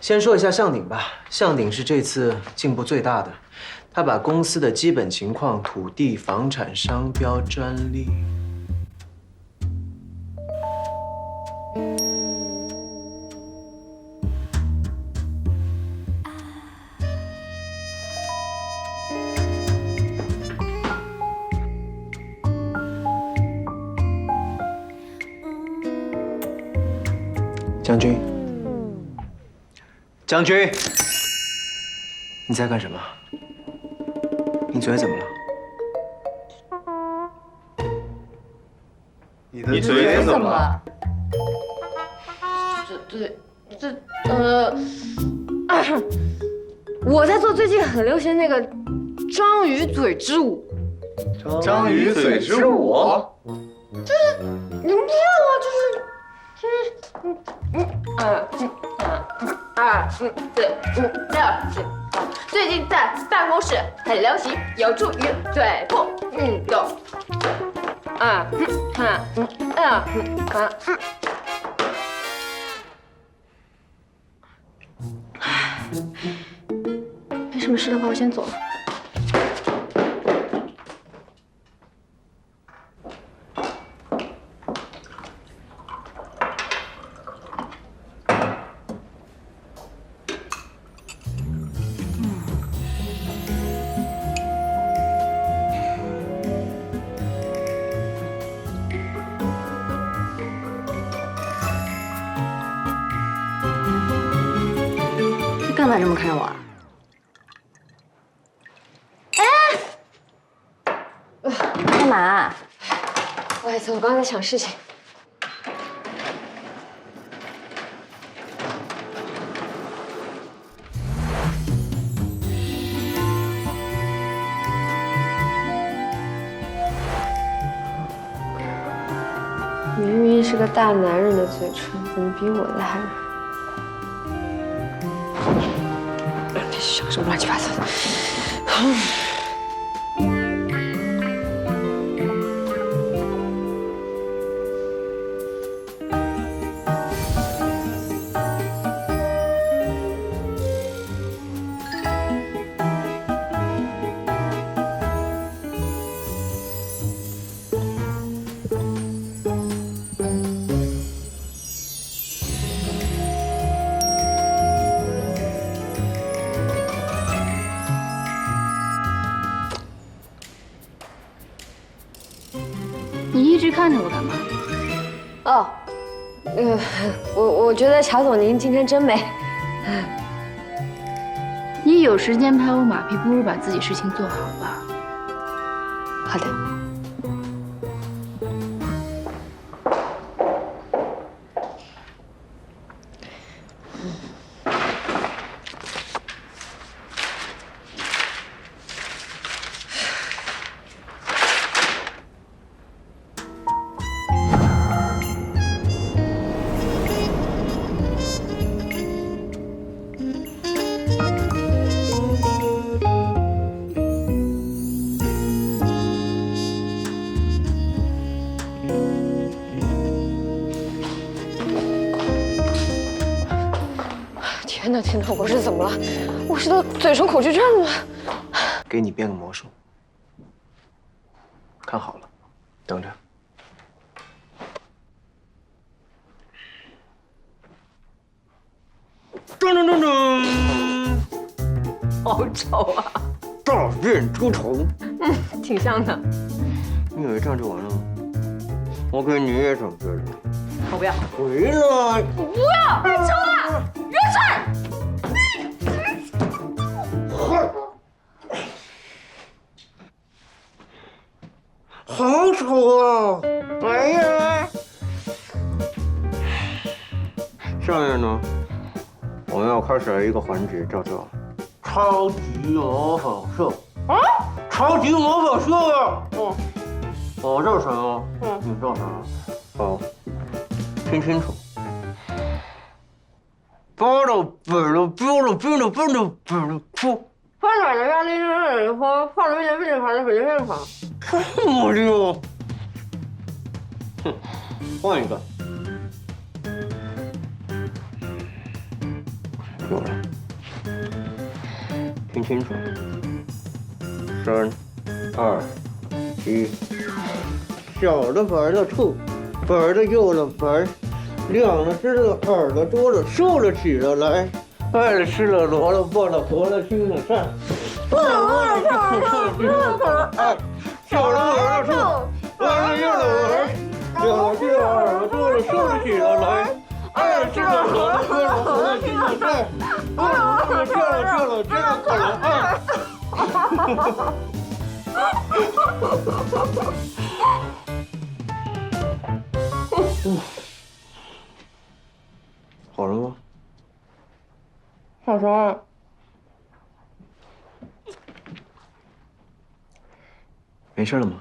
先说一下向鼎吧，向鼎是这次进步最大的，他把公司的基本情况、土地、房产、商标、专利。将军，将军，你在干什么？你嘴怎么了？你的嘴怎么了？这这这呃，我在做最近很流行那个章鱼嘴之舞，章鱼嘴之舞？这你嗯四五六七，最近在办公室很流行，有助于嘴部运动。啊嗯啊嗯啊嗯啊。没什么事的话，我先走了。干嘛这么看着我啊？干嘛？不好意思，我刚刚在想事情。明明是个大男人的嘴唇，怎么比我的还软想什么乱七八糟的。你一直看着我干嘛？哦，呃，我我觉得乔总您今天真美。你有时间拍我马屁，不如把自己事情做好吧。好的。天哪天哪，我是怎么了？我是得嘴唇恐惧症了吗？给你变个魔术，看好了，等着。噔噔噔噔，好丑啊！大变出虫，挺像的。你以为这样就完了吗？我给你也准备了。我不要，回来！我不要，太丑了，下面呢，我们要开始一个环节，叫做超级模仿秀。啊？超级模仿秀啊！嗯。我叫什么？嗯。你叫什么？好，听清楚。巴了本了标了标了本了本了噗。放哪的压力就是放放了面面面盘的北京面盘。这么溜！哼，换一个。有了，听清楚，三、二、一，小的白的兔，白的又了白，两了知了，耳朵多了，竖了起了来，爱了吃了萝了抱了活了心了善，不了不了唱了唱了听了可了爱，小了耳朵兔，了心了善，不了不了跳了跳了知了可了爱。好了吗？小熊，没事了吗？